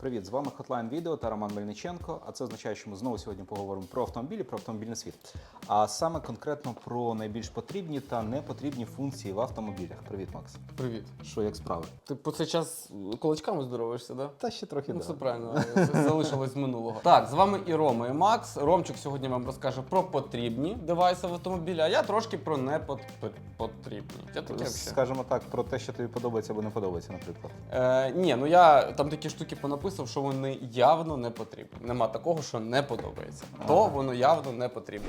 Привіт, з вами Hotline Video та Роман Мельниченко. А це означає, що ми знову сьогодні поговоримо про автомобілі, про автомобільний світ. А саме конкретно про найбільш потрібні та непотрібні функції в автомобілях. Привіт, Макс. Привіт. Що як справи? Ти по цей час кулачками здороваєшся, да? Та ще трохи Ну, да. все правильно, залишилось з минулого. Так, з вами і Рома, і Макс. Ромчик сьогодні вам розкаже про потрібні девайси в автомобілі, а я трошки про непотрібні. Я таке. Скажімо так, про те, що тобі подобається або не подобається, наприклад. Е, ні, ну я там такі штуки понаписав, що вони явно не потрібні. Нема такого, що не подобається. То воно явно не потрібно.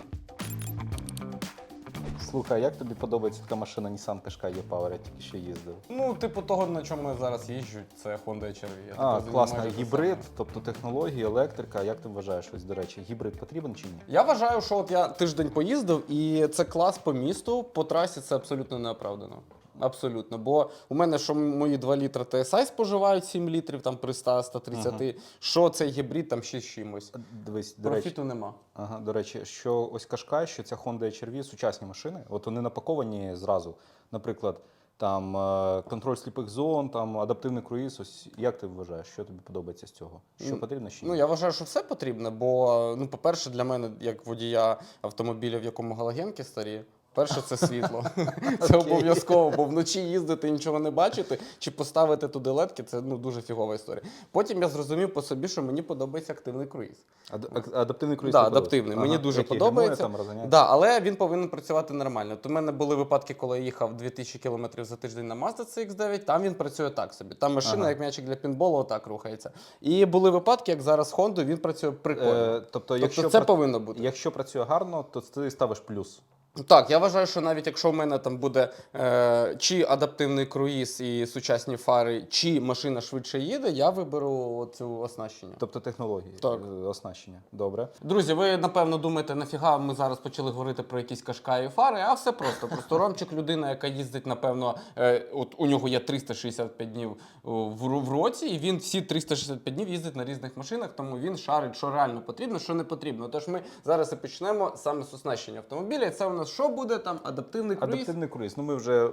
Слухай, як тобі подобається така машина Nissan Qashqai e-Power, я тільки що їздив? Ну, типу того, на чому я зараз їжджу, це Honda HR-V. Я А, такого класно, гібрид, саме. тобто технології, електрика. Як ти вважаєш, ось, до речі, гібрид потрібен чи ні? Я вважаю, що от я тиждень поїздив, і це клас по місту, по трасі це абсолютно неоправдано. Абсолютно. Бо у мене що мої 2 літри TSI споживають 7 літрів там при 100-130, що цей гібрид там ще з чимось. Дивись, до речі, Профіту нема. Ага, до речі, що ось Qashqai, що ця Honda HR-V сучасні машини, от вони напаковані зразу. Наприклад, там е, контроль сліпих зон, там адаптивний круїз. Ось як ти вважаєш, що тобі подобається з цього? Що потрібно ще? Ну я вважаю, що все потрібно, бо ну, по-перше, для мене, як водія автомобіля, в якому галогенки старі. Перше, це світло. Це обов'язково, бо вночі їздити і нічого не бачити, чи поставити туди ледки, це ну дуже фігова історія. Потім я зрозумів по собі, що мені подобається активний круїз. Ад- адаптивний круїз. Да, адаптивний. подобається? Мені дуже Який подобається. гальмує, там, розганяє? Да, але він повинен працювати нормально. То в мене були випадки, коли я їхав 2000 км за тиждень на Mazda CX-9, там він працює так собі. Там машина, Ага. як м'ячик для пінболу, отак рухається. І були випадки, як зараз Honda, він працює прикольно. Е, тобто, якщо, тобто це пра- повинно бути. якщо працює гарно, то ти ставиш плюс. Так, я вважаю, що навіть якщо в мене там буде е, чи адаптивний круїз і сучасні фари, чи машина швидше їде, я виберу цю оснащення. Тобто технології Так. е, оснащення. Добре. Друзі, ви напевно думаєте, нафіга ми зараз почали говорити про якісь кашкаї фари, а все просто. Просто Ромчик людина, яка їздить, напевно, е, от у нього є 365 днів о, в, ру- в році, і він всі 365 днів їздить на різних машинах, тому він шарить, що реально потрібно, що не потрібно. Тож ми зараз і почнемо саме з оснащення автомобіля. І це у нас що буде там? Адаптивний круїз? Адаптивний круїз. Ну ми вже е,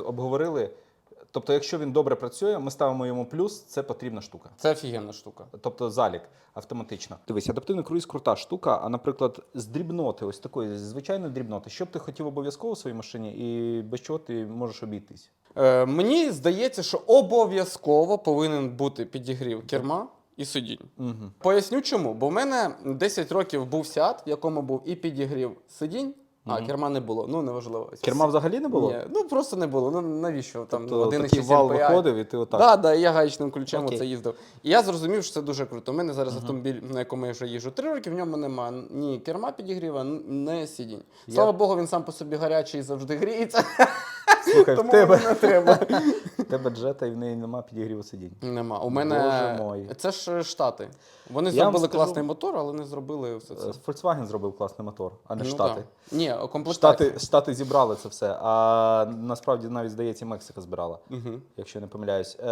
обговорили. Тобто, якщо він добре працює, ми ставимо йому плюс, це потрібна штука. Це офігенна штука. Тобто залік автоматично. Дивись, адаптивний круїз крута штука. А наприклад, з дрібноти, ось такої звичайної дрібноти, що б ти хотів обов'язково у своїй машині, і без чого ти можеш обійтись? Е, мені здається, що обов'язково повинен бути підігрів керма і сидінь. Угу. Поясню чому. Бо в мене 10 років був сяд, в якому був і підігрів сидінь, а Мгм. керма не було. Ну неважливо. Керма взагалі не було? Ні, ну просто не було. Ну навіщо там Тобто один такий вал виходив, і ти отак. Так, да, я гаечним ключем Окей. оце їздив. І я зрозумів, що це дуже круто. У мене зараз автомобіль, на якому я вже їжджу три роки, в ньому нема ні керма підігріва, ні сидінь. Я- Слава Богу, він сам по собі гарячий і завжди гріється. Слухай, в Тому тебе, не треба. в тебе джета і в неї нема підігріву сидінь. Нема. У Боже мене мой. це ж штати. Вони Я вам зробили скажу- класний мотор, але не зробили все це. Е, Volkswagen зробив класний мотор, а не Ну, Штати. да. Ні, комплектація. Штати, Штати зібрали це все, а насправді навіть здається, Мексика збирала. Угу. якщо я не помиляюсь. Е,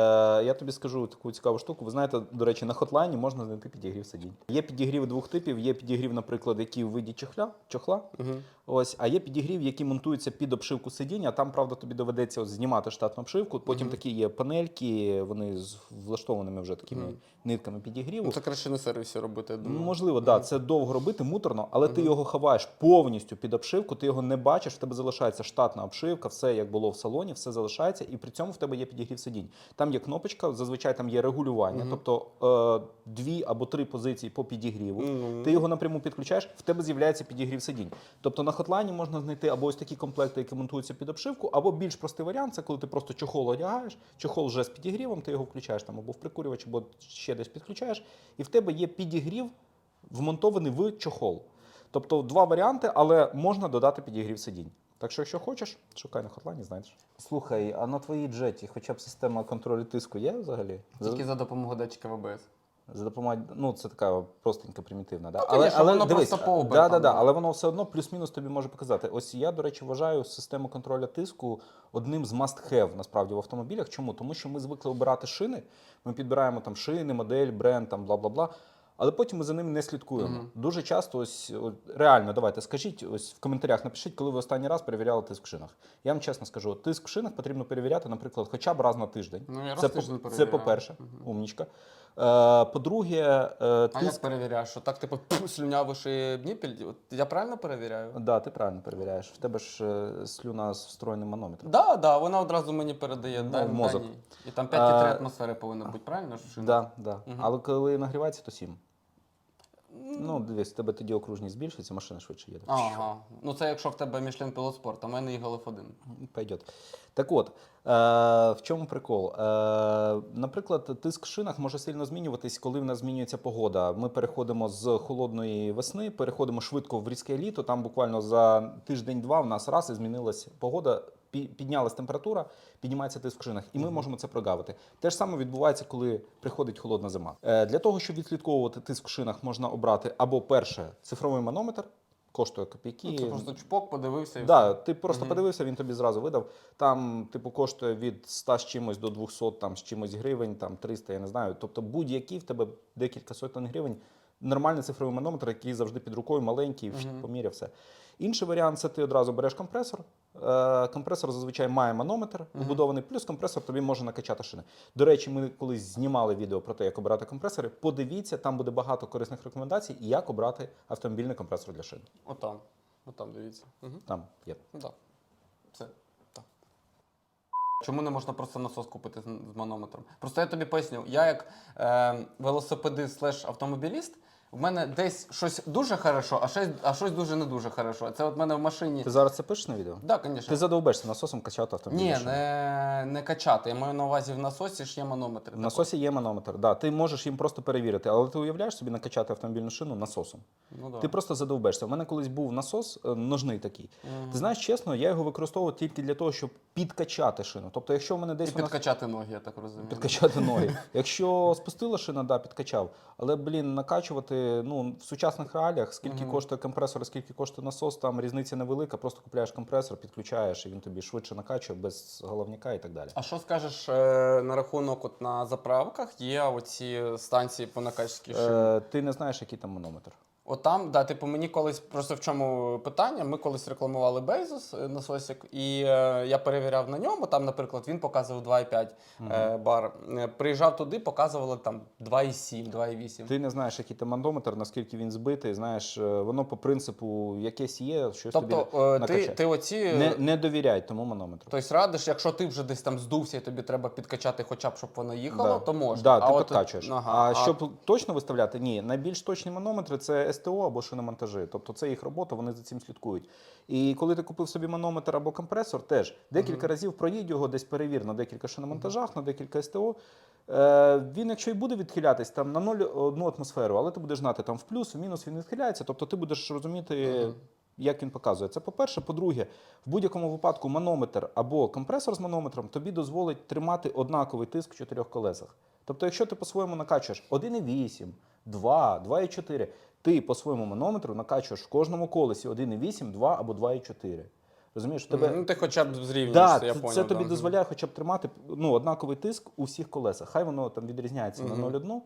я тобі скажу таку цікаву штуку. Ви знаєте, до речі, на хотлайні можна знайти підігрів сидінь. Є підігрів двох типів. Є підігрів, наприклад, який у виді чохля, чохла. Угу. Ось, а є підігрів, які монтуються під обшивку сидіння. Там, правда, тобі доведеться от знімати штатну обшивку. Потім Мгм. такі є панельки, вони з влаштованими вже такими Мгм. нитками підігріву. Ну, це краще на сервісі робити, я думаю. Можливо, да, це довго робити, муторно, але ти його ховаєш повністю під обшивку, ти його не бачиш, в тебе залишається штатна обшивка, все як було в салоні, все залишається, і при цьому в тебе є підігрів сидінь. Там є кнопочка, зазвичай там є регулювання, Мгм. тобто е, дві або три позиції по підігріву. Мгм. Ти його напряму підключаєш, в тебе з'являється підігрів сидінь. Тобто на хотлайні можна знайти або ось такі комплекти, які монтуються під обшивку, або більш простий варіант це коли ти просто чохол одягаєш, чохол вже з підігрівом, ти його включаєш там або в прикурювач, або ще десь підключаєш, і в тебе є підігрів вмонтований в чохол. Тобто два варіанти, але можна додати підігрів сидінь. Так що, якщо хочеш, шукай на хотлайні, знайдеш. Слухай, а на твоїй джеті хоча б система контролю тиску є взагалі? Тільки за допомогою датчика ВБС. За допомогою, ну це така простенька, примітивна. Да? Ну, конечно, воно просто по да, да, да, але воно все одно плюс-мінус тобі може показати. Ось я, до речі, вважаю систему контролю тиску одним з must-have насправді в автомобілях. Чому? Тому що ми звикли обирати шини. Ми підбираємо там шини, модель, бренд, там бла бла бла. Але потім ми за ними не слідкуємо. Мгм. Дуже часто, ось от, реально, давайте скажіть, ось в коментарях напишіть, коли ви останній раз перевіряли тиск в шинах. Я вам чесно скажу, тиск в шинах потрібно перевіряти, наприклад, хоча б раз на тиждень. Ну, я раз це, тиждень по- це по-перше, Мгм. умнічка. Е, По-друге, е, А як перевіряєш? Що так, типу, слюнявиши Дніпіль? Я правильно перевіряю? Да, ти правильно перевіряєш. В тебе ж е, слюна з встроєним манометром. Да, да, вона одразу мені передає Ну, мозок. дані. І там 5,3 А, атмосфери повинно бути, правильно? Да, да. угу. Але коли нагрівається, то 7. Ну, дивись, в тебе тоді окружність збільшується, машина швидше їде. Ага. Ну це якщо в тебе Мішлен Пілот Спорт, а в мене Eagle F1. Пойдет. Так от, е, в чому прикол? Е, наприклад, тиск в шинах може сильно змінюватись, коли в нас змінюється погода. Ми переходимо з холодної весни, переходимо швидко в різке літо. Там буквально за тиждень-два в нас раз і змінилась погода. Пі- Піднялась температура, піднімається тиск в шинах, і ми можемо це прогавити. Те ж саме відбувається, коли приходить холодна зима. Е, для того, щоб відслідковувати тиск в шинах, можна обрати або перше цифровий манометр, коштує копійки. Ну, це просто чпок, подивився і Да, ти просто Мгм. подивився, він тобі зразу видав. Там, типу, коштує від 100 з чимось до 200 там, з чимось гривень, там 300, я не знаю. Тобто будь-який в тебе декілька сотень гривень. Нормальний цифровий манометр, який завжди під рукою, маленький, Мгм. поміряв все. Інший варіант це ти одразу береш компресор. Е, компресор зазвичай має манометр вбудований, плюс компресор тобі може накачати шини. До речі, ми колись знімали відео про те, як обирати компресори. Подивіться, там буде багато корисних рекомендацій, як обрати автомобільний компресор для шин. Отам. Отам, дивіться. Угу. Там є. Так. Це так. Чому не можна просто насос купити з з манометром? Просто я тобі поясню, я як е, велосипедист слеш автомобіліст, в мене десь щось дуже хорошо, а щось, а щось дуже не дуже хорошо. Це от в мене в машині. Ти зараз це пишеш на відео? Да, звісно. Ти задовбешся насосом качати автомобіль. Ні, не, не качати. Я маю на увазі в насосі ж є манометр. В насосі є манометр. Да, ти можеш їм просто перевірити, але ти уявляєш собі накачати автомобільну шину насосом. Ну, да. Ти просто задовбешся. У мене колись був насос е, ножний такий. Мгм. Ти знаєш, чесно, я його використовував тільки для того, щоб підкачати шину. Тобто, якщо в мене І десь вона- підкачати ноги, я так розумію. підкачати ноги. Якщо спустила шина, да, підкачав. Але, блін, накачувати ну, в сучасних реаліях, скільки Мгм. коштує компресор, скільки коштує насос, там різниця невелика. Просто купляєш компресор, підключаєш, і він тобі швидше накачує без головника і так далі. А що скажеш е, на рахунок от на заправках є оці станції по накачці шин? Е, ти не знаєш, який там манометр. От там, да, типу, мені колись просто в чому питання. Ми колись рекламували Bezos е, насосик, і е, я перевіряв на ньому. Там, наприклад, він показував 2,5 е, бар. Е, Приїжджав туди, показували там 2,7, 2,8. Ти не знаєш, який там манометр, наскільки він збитий. Знаєш, е, воно по принципу якесь є, щось Тобто тобі е, ти, накачає. ти оці. Не, не довіряй тому манометру. Тобто радиш, якщо ти вже десь там здувся і тобі треба підкачати, хоча б щоб воно їхало, Да. то можна. Да, а ти от- підкачуєш. Ага, а, щоб точно виставляти, ні, найбільш точні манометри це СТО або шиномонтажі. Тобто це їх робота, вони за цим слідкують. І коли ти купив собі манометр або компресор, теж декілька разів проїдь його, десь перевір на декілька шиномонтажах, на декілька СТО. Е, він, якщо і буде відхилятись там на 0,1 атмосферу, але ти будеш знати, там в плюс, в мінус він відхиляється, тобто ти будеш розуміти. Мгм. Як він показує, це по-перше. По-друге, в будь-якому випадку манометр або компресор з манометром тобі дозволить тримати однаковий тиск в чотирьох колесах. Тобто, якщо ти по-своєму накачуєш 1,8, 2, 2,4, ти по своєму манометру накачуєш в кожному колесі 1,8, 2 або 2,4. Розумієш, тебе Ну, ти хоча б зрівнюєшся, Да, я поняв. це тобі да. дозволяє хоча б тримати ну, однаковий тиск у всіх колесах. Хай воно там відрізняється Мгм. на 0,1.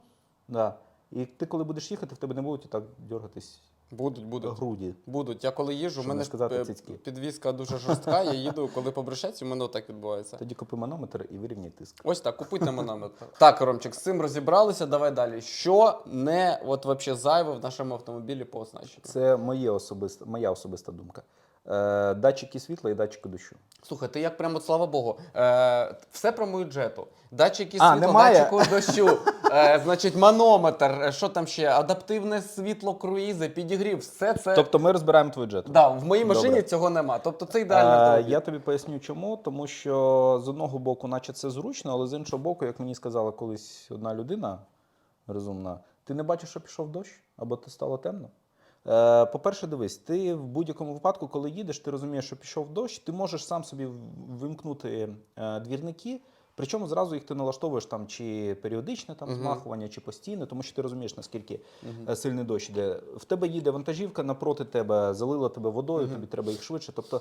Да. І ти, коли будеш їхати, в тебе не будуть і так дергатись Будуть, будуть. груді. Будуть. Я коли їжджу, в Щоб мене не сказати цицьки. підвізка дуже жорстка, я їду, коли по Брешеці, у мене так відбувається. Тоді купи манометр і вирівняй тиск. Ось так, купуйте манометр. Так, Ромчик, з цим розібралися. Давай далі. Що не от вообще зайве в нашому автомобілі по оснащенню? Це моє особиста, моя особиста думка. Е, датчики світла і датчики дощу. Слухай, ти як прямо, от, слава Богу, е, все про мою джету. Датчики А, світла, немає? датчику дощу, е, значить, манометр, е, що там ще? Адаптивне світло, круїзи, підігрів, все це. Тобто ми розбираємо твою джету. да, в моїй машині Добре. цього нема. Тобто це ідеальний Е, автомобіль. я тобі поясню чому. Тому що з одного боку, наче це зручно, але з іншого боку, як мені сказала колись одна людина розумна, ти не бачиш, що пішов дощ, або ти стало темно. Е, По-перше, дивись, ти в будь-якому випадку, коли їдеш, ти розумієш, що пішов дощ, ти можеш сам собі вимкнути е, двірники. Причому зразу їх ти налаштовуєш там чи періодичне там змахування, чи постійне, тому що ти розумієш, наскільки е, сильний дощ йде. В тебе їде вантажівка напроти тебе, залила тебе водою, тобі треба їх швидше. Тобто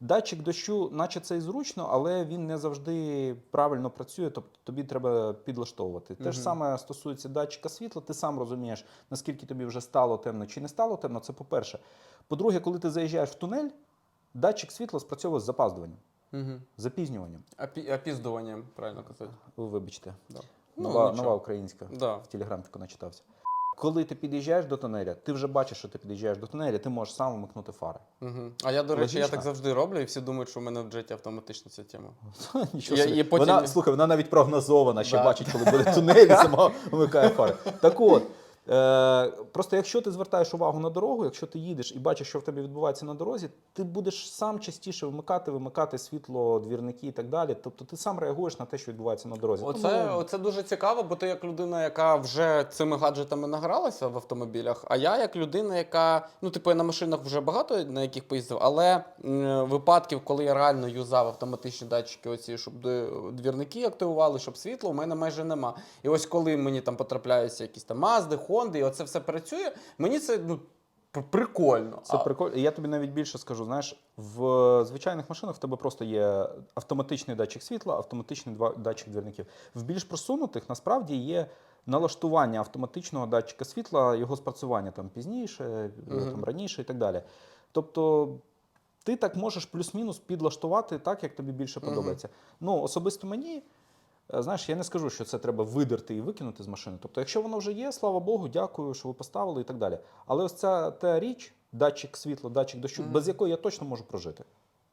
датчик дощу, наче це і зручно, але він не завжди правильно працює, тобто тобі треба підлаштовувати. Те ж саме стосується датчика світла, ти сам розумієш, наскільки тобі вже стало темно чи не стало темно. Це по-перше. По-друге, коли ти заїжджаєш в тунель, датчик світла спрацьовує з запаздуванням, З запізнюванням. Опіздуванням, правильно казати. Вибачте. Да. Ну, нова, нова українська. Да. В телеграм тако начитався. Коли ти під'їжджаєш до тунеля, ти вже бачиш, що ти під'їжджаєш до тунеля, ти можеш сам вмикнути фари. Угу. А я, до речі, я так завжди роблю, і всі думають, що в мене в джеті автоматична ця тема. Нічого Я- і потім- Вона, слухай, вона навіть прогнозована, Да. бачить, коли буде тунель, і сама вмикає фари. Так от, е, просто якщо ти звертаєш увагу на дорогу, якщо ти їдеш і бачиш, що в тебе відбувається на дорозі, ти будеш сам частіше вмикати, вимикати світло, двірники і так далі. Тобто ти сам реагуєш на те, що відбувається на дорозі. Оце, Тому- оце дуже цікаво, бо ти як людина, яка вже цими гаджетами награлася в автомобілях, а я як людина, яка, ну, типу, я на машинах вже багато на яких поїздив, але м, випадків, коли я реально юзав автоматичні датчики, оці, щоб двірники активували, щоб світло, у мене майже нема. І ось коли мені там потрапляються якісь там Мазди, Хонди, і оце все працює, мені це ну, прикольно. Це А- прикольно. Я тобі навіть більше скажу. Знаєш, в звичайних машинах в тебе просто є автоматичний датчик світла, автоматичний датчик двірників. В більш просунутих насправді є налаштування автоматичного датчика світла, його спрацювання там пізніше, Мгм. там раніше і так далі. Тобто. Ти так можеш плюс-мінус підлаштувати так, як тобі більше подобається. Ну, особисто мені, знаєш, я не скажу, що це треба видерти і викинути з машини. Тобто, якщо воно вже є, слава Богу, дякую, що ви поставили і так далі. Але ось ця та річ, датчик світла, датчик дощу, Мгм. без якої я точно можу прожити.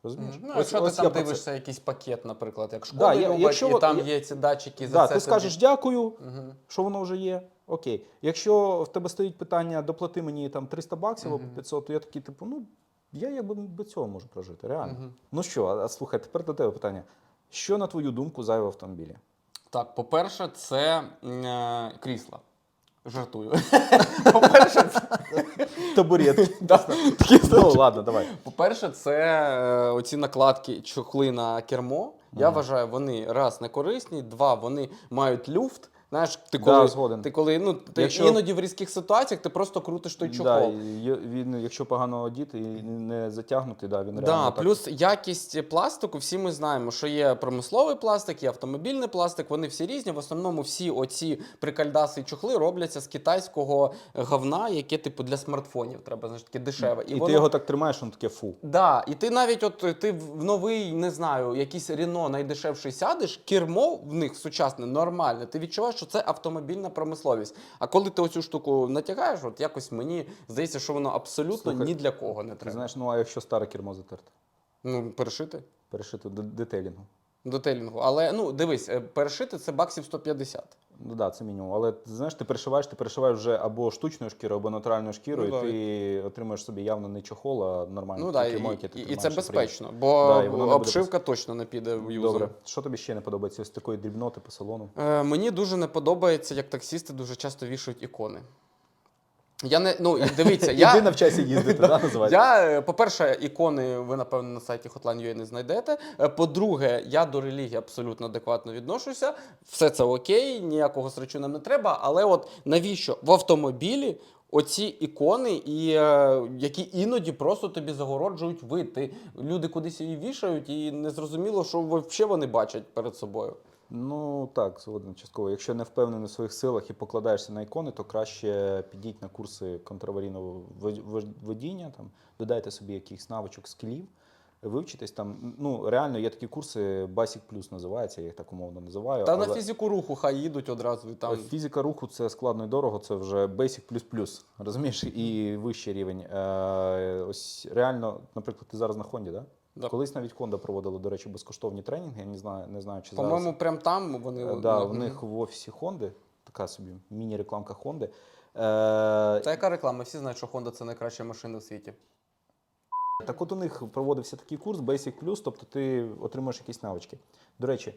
Розумієш? Ну, Ось- якщо ось ти там я про це. дивишся якийсь пакет, наприклад, як шкода Да, любить, якщо і там я- є ці датчики за Да, це ти скажеш дякую, Мгм. що воно вже є. Окей. Якщо в тебе стоїть питання, доплати мені там 300 баксів або Мгм. 500, то я такий, типу, ну, я якби без цього можу прожити, реально. Мгм. Ну що, а слухай, тепер до тебе питання. Що, на твою думку, зайве в автомобілі? Так, по-перше, це е, крісла. Жартую. По-перше, це, Табуретки. Ну, ладно, давай. по-перше, це е, оці накладки чохли на кермо. Я вважаю, вони раз не корисні, два вони мають люфт. Знаєш, ти Да, коли, згоден. ти коли ну ти Якщо- іноді в різких ситуаціях ти просто крутиш той чохол. Да, він, якщо погано одіти і не затягнутий, да, він Да, реально так. плюс якість пластику, всі ми знаємо, що є промисловий пластик, є автомобільний пластик, вони всі різні. В основному всі оці прикальдаси і чохли робляться з китайського говна, яке типу для смартфонів треба знаєш, таке дешеве. І, ти його так тримаєш, воно таке фу. Да, і ти навіть от ти в новий, не знаю, якийсь Рено найдешевший сядеш, кермо в них сучасне, нормальне. Ти відчуваєш, що це автомобільна промисловість. А коли ти оцю штуку натягаєш, от якось мені здається, що воно абсолютно Слухай, ні для кого не Ти треба. знаєш, ну а якщо старе кермо затерте? Ну, перешити. Перешити до детейлінгу. До телінгу. Але ну дивись, е, перешити це баксів 150. Ну да, це мінімум. Але ти знаєш, ти перешиваєш, ти перешиваєш вже або штучною шкірою, або натуральною шкірою, Ну, і да. ти отримаєш собі явно не чохол, а нормальне Ну да, і, і, і це безпечно, бо Да, і воно не буде обшивка точно не піде в юзом. Добре. Що тобі ще не подобається з такої дрібноти по салону? Е, мені дуже не подобається, як таксісти дуже часто вішають ікони. Я не ну дивіться, я, Іди навчайся їздити, да, називається? Я, е, по-перше, ікони ви, напевно, на сайті Hotline.ua не знайдете. Е, По-друге, я до релігії абсолютно адекватно відношуся. Все це окей, ніякого срачу нам не треба. Але от навіщо в автомобілі оці ікони, і, е, які іноді просто тобі загороджують вид. Ти, люди кудись її вішають, і незрозуміло, що взагалі вони бачать перед собою. Ну так, згоден частково. Якщо не впевнений в своїх силах і покладаєшся на ікони, то краще підіть на курси контраварійного вод- вод- водіння, там, додайте собі якихось навичок, скілів, вивчитесь там. Ну, реально є такі курси, Basic Plus називається, я їх так умовно називаю. Та на фізику руху хай їдуть одразу і там. Фізика руху це складно і дорого, це вже Basic++, розумієш, і вищий рівень. Е, ось реально, наприклад, ти зараз на Хонді, да? Да. Колись навіть Honda проводила, до речі, безкоштовні тренінги. Я не знаю, не знаю, чи По-моєму, зараз. прям там вони. Е, Да, в них в офісі Honda, така собі міні-рекламка Honda. Е, Та яка реклама? Всі знають, що Honda це найкраща машина в світі. Так от у них проводився такий курс Basic Plus, тобто ти отримуєш якісь навички. До речі,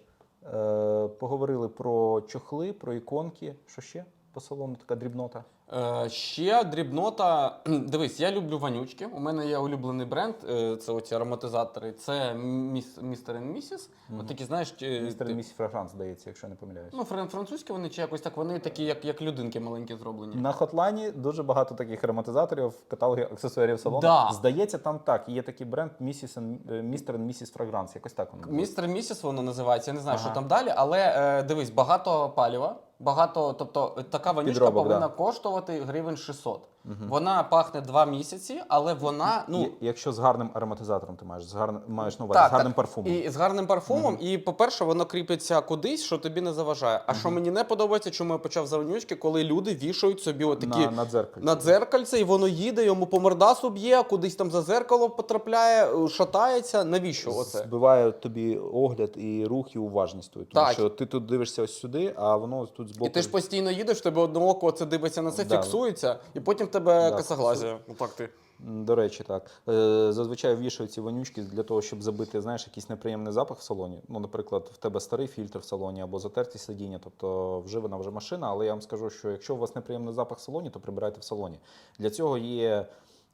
е, поговорили про чохли, про іконки. Що ще по салону така дрібнота? Е, ще дрібнота. Дивись, я люблю ванючки. У мене є улюблений бренд. е, Це оці ароматизатори. Це міс, містер і місіс. От такі, знаєш, е, Містер ти- і місіс Фрагранс, здається, якщо я не помиляюсь. ну, фран- французькі вони чи якось так, вони такі, як, як людинки маленькі зроблені. На хотлайні дуже багато таких ароматизаторів в каталогі аксесуарів салону. Да. Здається, там так. Є такий бренд Місіс Містер місіс Фрагранс. Якось так воно. Містер місіс воно називається. Я не знаю, Ага. що там далі, але е, дивись, багато палива, багато, тобто така ванішка Підробок, повинна да. коштувати гривень 600. Вона пахне два місяці, але вона ну. Якщо з гарним ароматизатором ти маєш, з гарним, маєш увазі, Так, з гарним так. парфумом. І з гарним парфумом. І, по-перше, воно кріпиться кудись, що тобі не заважає. А що мені не подобається, чому я почав завонючки, коли люди вішають собі отакі на, на дзеркалі. на дзеркальце, і воно їде, йому по мордасу б'є, кудись там за дзеркало потрапляє, е, шатається. Навіщо оце? Збиває тобі огляд і рух, і уважність твою. Тому Так. що ти тут дивишся ось сюди, а воно тут збоку. І ти ж постійно їдеш, тебе одне око це дивиться на це, Да. фіксується, і потім тебе Да, косоглазія. Отак ти. До речі, так. Е, Зазвичай вішають ці вонючки для того, щоб забити, знаєш, якийсь неприємний запах в салоні. Ну, наприклад, в тебе старий фільтр в салоні або затерті сидіння, тобто вживана вже машина. Але я вам скажу, що якщо у вас неприємний запах в салоні, то прибирайте в салоні. Для цього є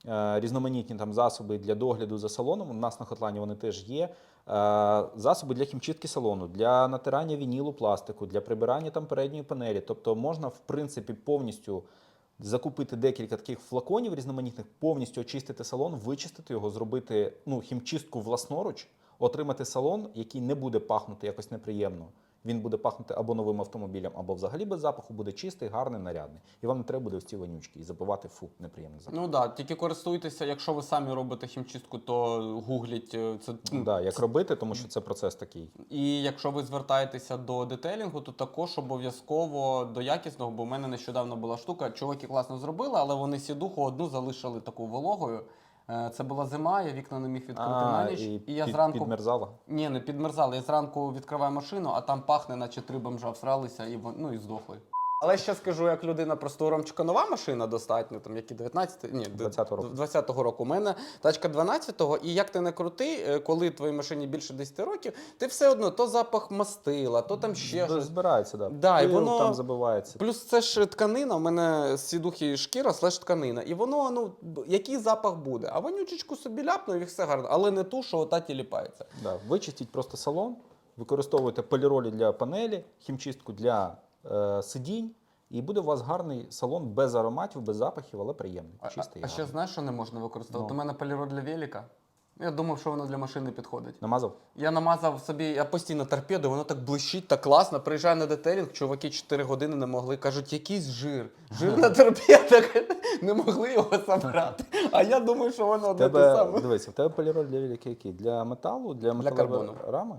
е, різноманітні там засоби для догляду за салоном. У нас на хотлані вони теж є. Е, Засоби для хімчистки салону, для натирання вінілу пластику, для прибирання там передньої панелі. Тобто можна, в принципі, повністю закупити декілька таких флаконів різноманітних, повністю очистити салон, вичистити його, зробити ну, хімчистку власноруч, отримати салон, який не буде пахнути якось неприємно. Він буде пахнути або новим автомобілем, або взагалі без запаху, буде чистий, гарний, нарядний. І вам не треба буде ось ці вонючки і забивати фу, неприємний запах. Ну так, да, тільки користуйтеся, якщо ви самі робите хімчистку, то гугліть е, це. ну, да, як робити, тому що це процес такий. І якщо ви звертаєтеся до детейлінгу, то також обов'язково до якісного, бо в мене нещодавно була штука. Чуваки класно зробили, але вони сідуху одну залишили таку вологою. Е, Це була зима, я вікна не міг відкрити на ніч. І, я під- зранку підмерзала. ні, не підмерзали. Я зранку відкриваю машину, а там пахне, наче три бомжа всралися і ну і здохли. Але ще скажу, як людина просто у Ромчика нова машина достатньо, там які 19 ні, 20-го року. 20-го року. У мене тачка 12-го, і як ти не крути, е, коли твоїй машині більше 10 років, ти все одно то запах мастила, то там ще щось. Збирається, да. Да, і Пил воно- там забивається. Плюс це ж тканина, у мене сідухи шкіра, слеш тканина. І воно, ну, б- який запах буде? А вонючечку собі ляпнув і все гарно, але не ту, що ота тіліпається. Да, вичистіть просто салон, використовуйте поліролі для панелі, хімчистку для сидінь, і буде у вас гарний салон без ароматів, без запахів, але приємний. А, Чистий. а, і ще знаєш, що не можна використовувати? Ну. У мене поліро для велика. Я думав, що воно для машини підходить. Намазав? Я намазав собі, я постійно торпеду, воно так блищить, так класно. Приїжджаю на детелінг, чуваки 4 години не могли. Кажуть, якийсь жир. Жир на торпедах. Не могли його забрати. А я думаю, що воно одне те саме. дивися, в тебе поліроль для великий який? Для металу, для карбону. рами?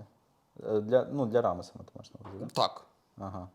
Е, Для, ну, для рами саме ти маєш на увазі, да? Так. Ага.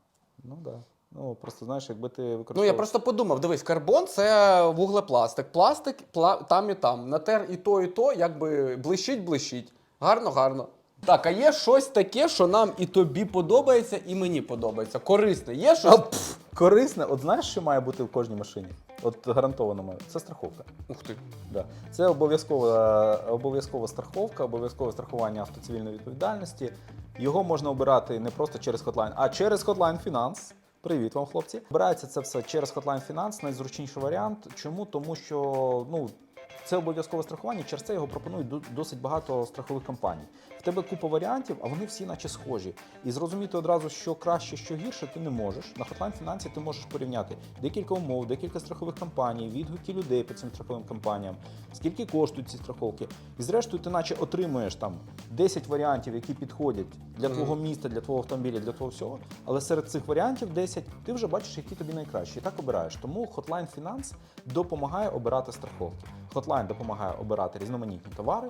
Ну. Да. Ну, просто знаєш, якби ти Ну я просто подумав: дивись, карбон це вуглепластик. Пластик пла- там і там. Натер і то, і то, якби блищить, блищить. Гарно, гарно. Так, а є щось таке, що нам і тобі подобається, і мені подобається. Корисне. Є щось? А, пф, корисне, от знаєш, що має бути в кожній машині? От гарантовано має. Це страховка. Ух ти. Да. Це обов'язкова, обов'язкова страховка, обов'язкове страхування автоцивільної відповідальності. Його можна обирати не просто через Hotline, а через Hotline Finance. Привіт вам, хлопці. Обирається це все через Hotline Finance, найзручніший варіант. Чому? Тому що ну, це обов'язкове страхування, через це його пропонують досить багато страхових компаній. В тебе купа варіантів, а вони всі наче схожі. І зрозуміти одразу, що краще, що гірше, ти не можеш. На Hotline Finance ти можеш порівняти декілька умов, декілька страхових компаній, відгуки людей по цим страховим компаніям, скільки коштують ці страховки. І зрештою, ти наче отримуєш там 10 варіантів, які підходять для твого міста, для твого автомобіля, для твого всього. Але серед цих варіантів 10 ти вже бачиш, які тобі найкращі. І так обираєш. Тому Hotline Finance допомагає обирати страховки. Hotline допомагає обирати різноманітні товари.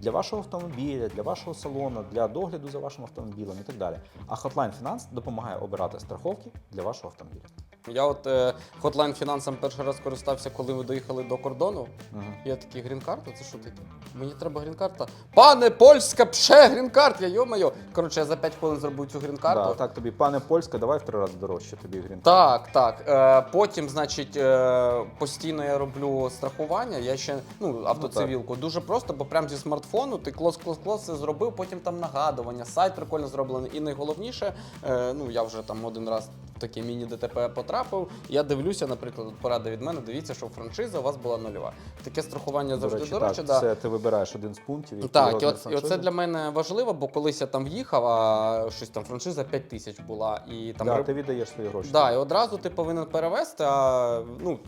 Для вашого автомобіля, для вашого салону, для догляду за вашим автомобілем і так далі. А Hotline Finance допомагає обирати страховки для вашого автомобіля. Я от е, Hotline фінансом перший раз користався, коли ви доїхали до кордону. Мгм. Я такий грін-карта, це що таке? Мені треба грін-карта. Пане польська, пше грін-карт, я йо-моє. Коротше, я за 5 хвилин зробив цю грін-карту. Да, так тобі, пане польська, давай в три рази дорожче тобі грін. Так, так. Е, потім, значить, е, постійно я роблю страхування. Я ще ну автоцивілку. Дуже просто, бо прямо зі смартфону ти клос клос клос все зробив. Потім там нагадування, сайт прикольно зроблений. І найголовніше, е, ну я вже там один раз таке міні ДТП потрапив. Я дивлюся, наприклад, порада від мене. Дивіться, що франшиза у вас була нульова. Таке страхування До завжди речі, дорожче. так, да. це ти вибираєш один з пунктів. Так, і, от, і оце для мене важливо, бо колись я там в'їхав, а щось там франшиза 5 тисяч була. І там да, риб- ти віддаєш свої гроші. Да, і одразу ти повинен перевести, а ну.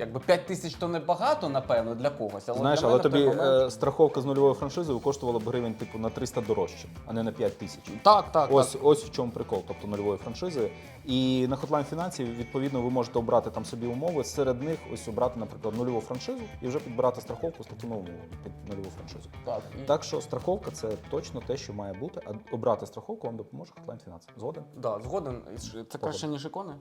Якби 5 тисяч то не багато, напевно, для когось. Але Знаєш, для але мене тобі момент- е, страховка з нульовою франшизою коштувала б гривень типу на 300 дорожче, а не на 5 тисяч. Так, так. Ось, так. ось в чому прикол, тобто нульової франшизи. І на Hotline Фінансів, відповідно, ви можете обрати там собі умови. Серед них ось обрати, наприклад, нульову франшизу і вже підбирати страховку статуну умову під нульову франшизу. так. І- Так що страховка це точно те, що має бути. А обрати страховку вам допоможе Hotline Фінансів. Згоден? Да, згоден. Це краще, ніж ікони.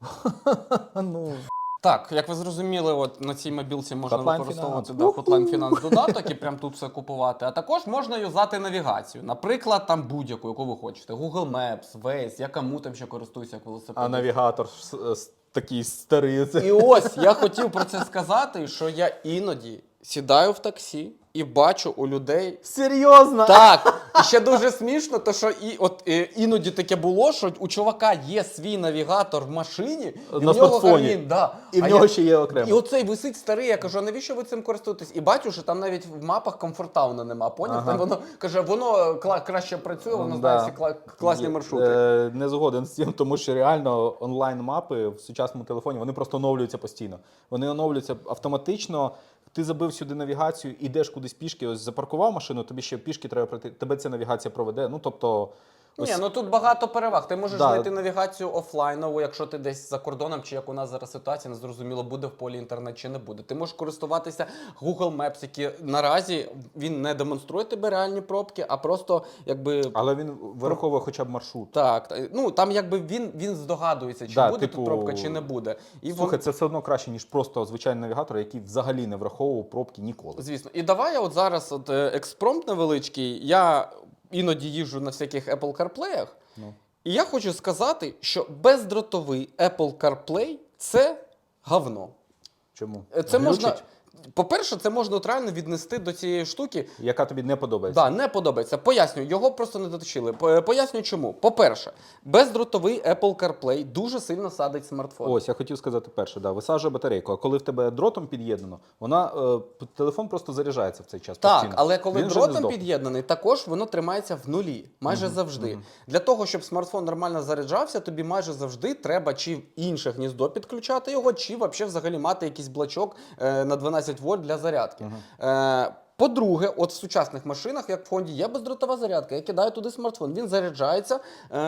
Ну Так, як ви зрозуміли, от на цій мобілці можна Hotline використовувати Finance. да, Hotline Finance додаток і прям тут все купувати. А також можна юзати навігацію. Наприклад, там будь-яку, яку ви хочете. Google Maps, Waze, я кому там ще користуюся, як велосипедом. а навігатор с- с- такий старий. Це І ось я хотів про це сказати, що я іноді сідаю в таксі і бачу у людей. серйозно. Так, і ще дуже смішно, то що і от е, іноді таке було, що у чувака є свій навігатор в машині, і На в нього смартфоні. Garmin, да. І в А нього я- ще є окремо. І оцей висить старий, я кажу, а навіщо ви цим користуєтесь? І бачу, що там навіть в мапах комфортауна нема. Поняв? Ага. Там воно каже, воно кла- краще працює, воно знає да. всі кла- класні Є- маршрути. Е, не згоден з цим, тому що реально онлайн-мапи в сучасному телефоні вони просто оновлюються постійно. Вони оновлюються автоматично. Ти забив сюди навігацію, ідеш кудись пішки, ось запаркував машину, тобі ще пішки треба пройти. Тебе ця навігація проведе. Ну тобто, ось, Ні, ну тут багато переваг. Ти можеш Да. знайти навігацію офлайнову, якщо ти десь за кордоном, чи як у нас зараз ситуація, не зрозуміло, буде в полі інтернет чи не буде. Ти можеш користуватися Google Maps, які наразі він не демонструє тебе реальні пробки, а просто якби. але він вираховує хоча б маршрут. Так, ну там якби він, він здогадується, чи Да, буде типу, тут пробка, чи не буде. І вон- Слухай, це все одно краще, ніж просто звичайний навігатор, який взагалі не враховував пробки ніколи. Звісно. І давай я от зараз от, е, експромт невеличкий. Я іноді їжджу на всяких Apple CarPlay, Ну. і я хочу сказати, що бездротовий Apple CarPlay це говно. Чому? Це Це можна. По-перше, це можна от реально віднести до цієї штуки. Яка тобі не подобається. Да, не подобається. Пояснюю, його просто не доточили. По- Пояснюю, чому. По-перше, бездротовий Apple CarPlay дуже сильно садить смартфон. Ось, я хотів сказати перше, да, висаджує батарейку. А коли в тебе дротом під'єднано, вона е, телефон просто заряджається в цей час. Так, постійно. але коли Він дротом під'єднаний, також воно тримається в нулі, майже завжди. Для того, щоб смартфон нормально заряджався, тобі майже завжди треба чи в інше гніздо підключати його, чи взагалі мати якийсь блочок е, на 12 вольт для зарядки. Е, по-друге, от в сучасних машинах, як в Фонді, є бездротова зарядка. Я кидаю туди смартфон. Він заряджається, е,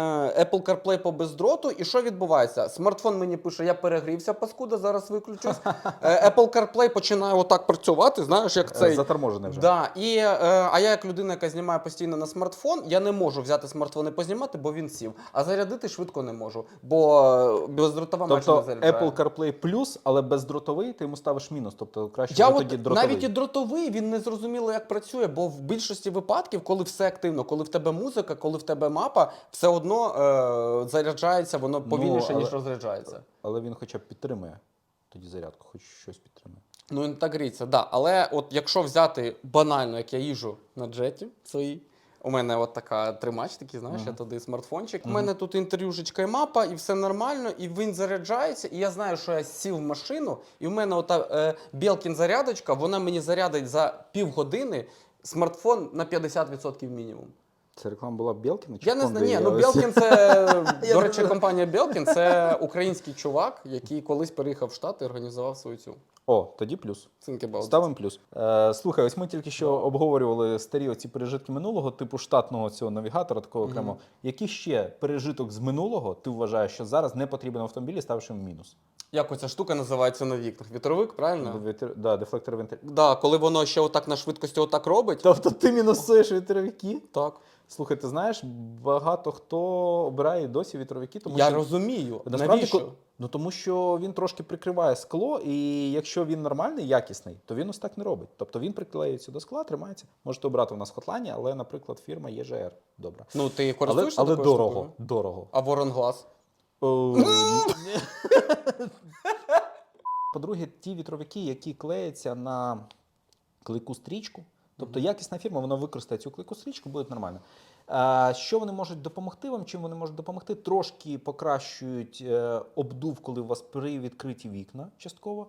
Apple CarPlay по бездроту. І що відбувається? Смартфон мені пише: я перегрівся, паскуда, зараз виключусь. Е, Apple CarPlay починає отак працювати. Знаєш, як Е, цей Заторможений вже. Да, і, а я як людина, яка знімає постійно на смартфон, я не можу взяти смартфон і познімати, бо він сів. А зарядити швидко не можу, бо бездротова Тобто не заряджає. Apple CarPlay плюс, але бездротовий, ти йому ставиш мінус. Тобто краще Я от тоді дротовий. навіть і дротовий він не зрозуміло, як працює, бо в більшості випадків, коли все активно, коли в тебе музика, коли в тебе мапа, все одно е, заряджається, воно повільніше, але- ніж розряджається. Але він хоча б підтримує тоді зарядку, хоч щось підтримує. Ну, інтегріться, да. Але от якщо взяти банально, як я їжу на джеті своїй, у мене от така тримач, такий, знаєш, я туди смартфончик. У мене тут інтерв'юшечка і мапа, і все нормально, і він заряджається. І я знаю, що я сів в машину, і в мене ота е, Белкін зарядочка, вона мені зарядить за півгодини смартфон на 50% мінімум. Це реклама була Белкіна? чи Я не знаю, ні, ну Белкін це, до речі, компанія Белкін це український чувак, який колись переїхав в Штати і організував свою цю. О, тоді плюс. Think about. Ставимо плюс. Е, слухай, ось ми тільки що обговорювали старі оці пережитки минулого, типу штатного цього навігатора, такого окремо. Який ще пережиток з минулого ти вважаєш, що зараз не потрібен в автомобілі, ставиш йому мінус? Як оця штука називається на вікнах? Вітровик, правильно? Вітер- Да, дефлектор вентиль. Да, коли воно ще отак на швидкості отак робить. Тобто ти мінусуєш вітровики? Так. Слухай, ти знаєш, багато хто обирає досі вітровики, тому я що розумію. насправді Навіщо? ну тому що він трошки прикриває скло, і якщо він нормальний, якісний, то він ось так не робить. Тобто він приклеюється до скла, тримається. Можете обрати у нас в хотлайні, але, наприклад, фірма ЄЖР. Добре. Ну, ти Але, користуєшся але такою дорого. штукою? Дорого. А ворон глаз? О, По-друге, ті вітровики, які клеяться на клейку стрічку, тобто якісна фірма, вона використає цю клейку стрічку, буде нормально. Що вони можуть допомогти вам? Чим вони можуть допомогти? Трошки покращують е, обдув, коли у вас привідкриті вікна частково.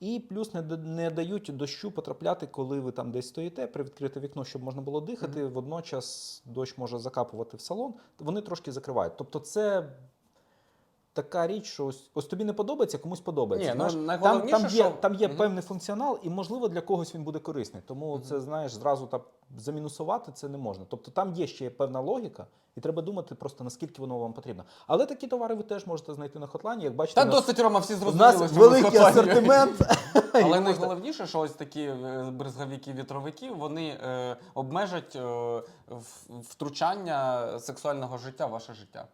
І плюс не, не дають дощу потрапляти, коли ви там десь стоїте, привідкрите вікно, щоб можна було дихати. Водночас дощ може закапувати в салон. Вони трошки закривають. Тобто, це така річ, що ось, ось тобі не подобається, комусь подобається. Ні, ну, там, там є, що- там є Мгм. певний функціонал, і можливо для когось він буде корисний. Тому це знаєш, зразу так замінусувати це не можна. Тобто там є ще певна логіка, і треба думати просто наскільки воно вам потрібно. Але такі товари ви теж можете знайти на хотлані. Як бачите, Та нас- досить Рома, всі у нас великий асортимент. Але найголовніше, що ось такі е, бризговики вітровики вони е, обмежать е, втручання сексуального життя в ваше життя.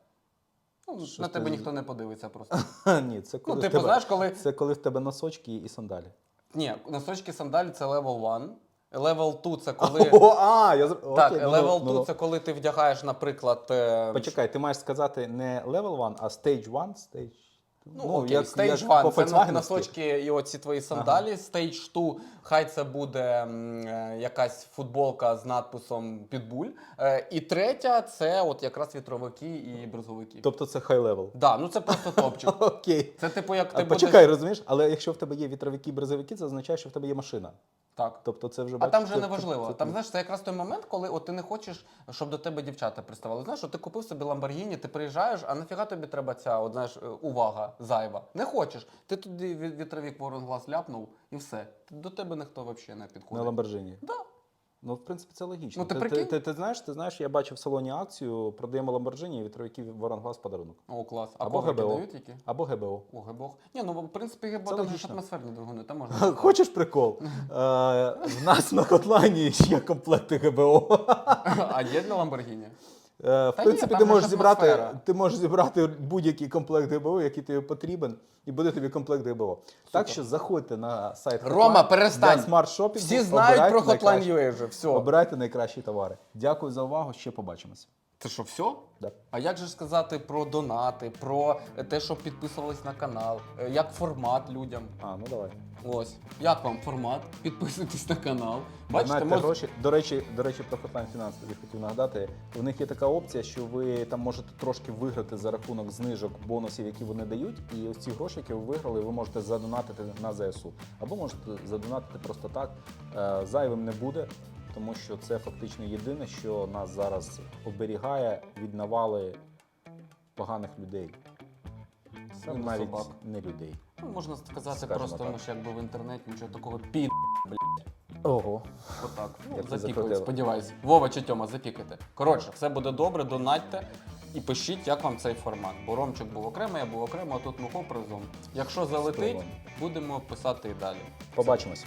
Ну, Що на тебе ти- ніхто не подивиться просто. Ні, це коли Ну, в типу, тебе- знаєш, коли. Це коли в тебе носочки і сандалі. Ні, носочки сандалі це level 1. Level 2 це коли. О, а, я зр- Так, окей, ну, level ну, 2 ну. це коли ти вдягаєш, наприклад. е, Почекай, ти маєш сказати не level 1, а stage 1, stage. Ну, окей, Stage як 1 по це носочки і оці твої сандалі. Stage 2 хай це буде м, е, якась футболка з надписом Pitbull. Е, І третя це от якраз вітровики і бризовики. Тобто це high level. Да, ну це просто топчик. Окей. Це типу як А ти почекай, будеш... розумієш? Але якщо в тебе є вітровики і бризовики, це означає, що в тебе є машина. Так. Тобто це вже А бачиш, там вже це- не важливо. це- Там знаєш, це якраз той момент, коли от ти не хочеш, щоб до тебе дівчата приставали. Знаєш, от ти купив собі Ламборгіні, ти приїжджаєш, а нафіга тобі треба ця от, знаєш, е, увага зайва. Не хочеш. Ти туди ві- вітровік ворон глаз ляпнув і все. До тебе ніхто взагалі не на підходить. Ламборджині. Да. Ну, в принципі, це логічно. Ну, ти ти, ти, ти, ти, знаєш, ти знаєш, я бачив в салоні акцію, продаємо Ламборджині і вітровики Воронглас подарунок. О, клас. А Або ГБО. дають які? Або ГБО. О, ГБО. Ні, ну в принципі Це там ж атмосферні двигуни, там можна. Хочеш прикол? Е, в нас на котлайні є комплекти ГБО. А є для Ламборгіні? Е, В Та принципі, ні, ти можеш зібрати, атмосфера. ти можеш зібрати будь-який комплект ГБО, який тобі потрібен, і буде тобі комплект ГБО. Так що заходьте на сайт Рома, Hotline перестань. для смарт-шопінгу, Всі знають про Hotline найкращі- UA вже, все. Обирайте найкращі товари. Дякую за увагу. Ще побачимося. Це що, все? Да. А як же сказати про донати, про те, щоб підписувались на канал, е, як формат людям? А, ну давай. Ось. Як вам формат? Підписуйтесь на канал. Бачите, мож... гроші. До речі, до речі, про Hotline Finance тобі хотів нагадати. У них є така опція, що ви там можете трошки виграти за рахунок знижок бонусів, які вони дають. І ось ці гроші, які ви виграли, ви можете задонатити на ЗСУ. Або можете задонатити просто так. Е, Зайвим не буде, тому що це фактично єдине, що нас зараз оберігає від навали поганих людей. Сам Ну, навіть собак. не людей. Ну, можна сказати, Скажемо просто так. ми ж якби в інтернеті нічого такого пі. Ого. Отак. Ну, Як закрутило. сподіваюсь. Вова чи Тьома, запікайте. Коротше, все буде добре, донатьте і пишіть, як вам цей формат. Бо Ромчик був окремо, я був окремо, а тут ми разом. Якщо залетить, Спробуємо. будемо писати і далі. Побачимось.